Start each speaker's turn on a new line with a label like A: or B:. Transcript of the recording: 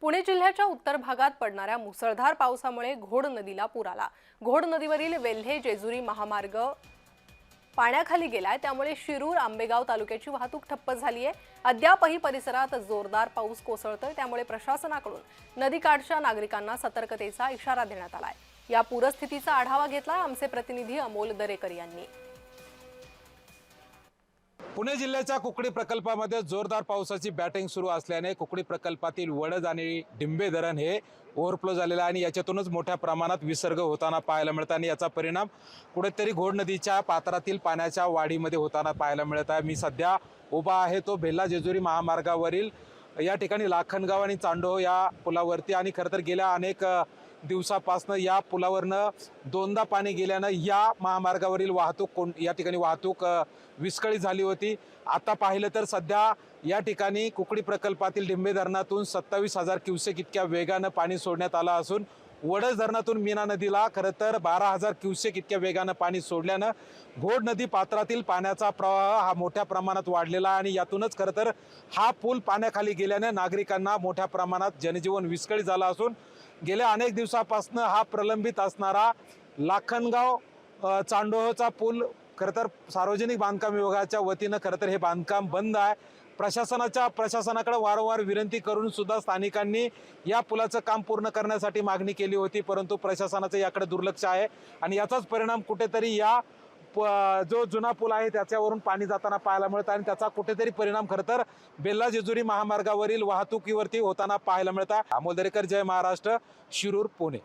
A: पुणे जिल्ह्याच्या उत्तर भागात पडणाऱ्या मुसळधार पावसामुळे घोड नदीला पूर आला. घोड नदीवरील वेल्हे जेजुरी महामार्ग पाण्याखाली गेलाय. त्यामुळे शिरूर आंबेगाव तालुक्याची वाहतूक ठप्प झाली आहे अद्यापही परिसरात जोरदार पाऊस कोसळतोय. त्यामुळे प्रशासनाकडून नदीकाठच्या नागरिकांना सतर्कतेचा इशारा देण्यात आलाय. या पूरस्थितीचा आढावा घेतला आमचे प्रतिनिधी अमोल दरेकर यांनी.
B: पुणे जिल्ह्याच्या कुकडी प्रकल्पामध्ये जोरदार पावसाची बॅटिंग सुरू असल्याने कुकडी प्रकल्पातील वडद आणि डिंबे धरण हे ओव्हरफ्लो झालेलं आहे आणि याच्यातूनच मोठ्या प्रमाणात विसर्ग होताना पाहायला मिळत आणि याचा परिणाम कुठेतरी घोड नदीच्या पात्रातील पाण्याच्या वाढीमध्ये होताना पाहायला मिळत आहे. मी सध्या उभा आहे तो भेल्ला जेजुरी महामार्गावरील या ठिकाणी लाखनगाव आणि चांडो या पुलावरती आणि खरं तर गेल्या अनेक दिवसापासनं या पुलावरनं दोनदा पाणी गेल्यानं या महामार्गावरील वाहतूक कोण या ठिकाणी वाहतूक विस्कळीत झाली होती. आता पाहिलं तर सध्या या ठिकाणी कुकडी प्रकल्पातील डिंबे धरणातून सत्तावीस हजार क्युसेक इतक्या वेगानं पाणी सोडण्यात आलं असून वडस धरणातून मीना नदीला खरं तर बारा हजार क्युसेक इतक्या वेगानं पाणी सोडल्यानं घोड नदी पात्रातील पाण्याचा प्रवाह हा मोठ्या प्रमाणात वाढलेला आणि यातूनच खरं तर हा पूल पाण्याखाली गेल्याने नागरिकांना मोठ्या प्रमाणात जनजीवन विस्कळीत झालं असून गेल्या अनेक दिवसापासून हा प्रलंबित असणारा लाखनगाव चांडोहचा पूल खरं तर सार्वजनिक बांधकाम विभागाच्या वतीनं खरं तर हे बांधकाम बंद आहे. प्रशासनाच्या प्रशासनाकडे वारंवार विनंती करून सुद्धा स्थानिकांनी या पुलाचं काम पूर्ण करण्यासाठी मागणी केली होती परंतु प्रशासनाचं याकडे दुर्लक्ष आहे आणि याचाच परिणाम कुठेतरी या प- जो जुना पूल आहे त्याच्यावरून पाणी जाताना पाहायला मिळतं आणि त्याचा कुठेतरी परिणाम खरं तर बेल्ला जेजुरी महामार्गावरील वाहतुकीवरती होताना पाहायला मिळत. आहे अमोल दरेकर जय महाराष्ट्र शिरूर पुणे.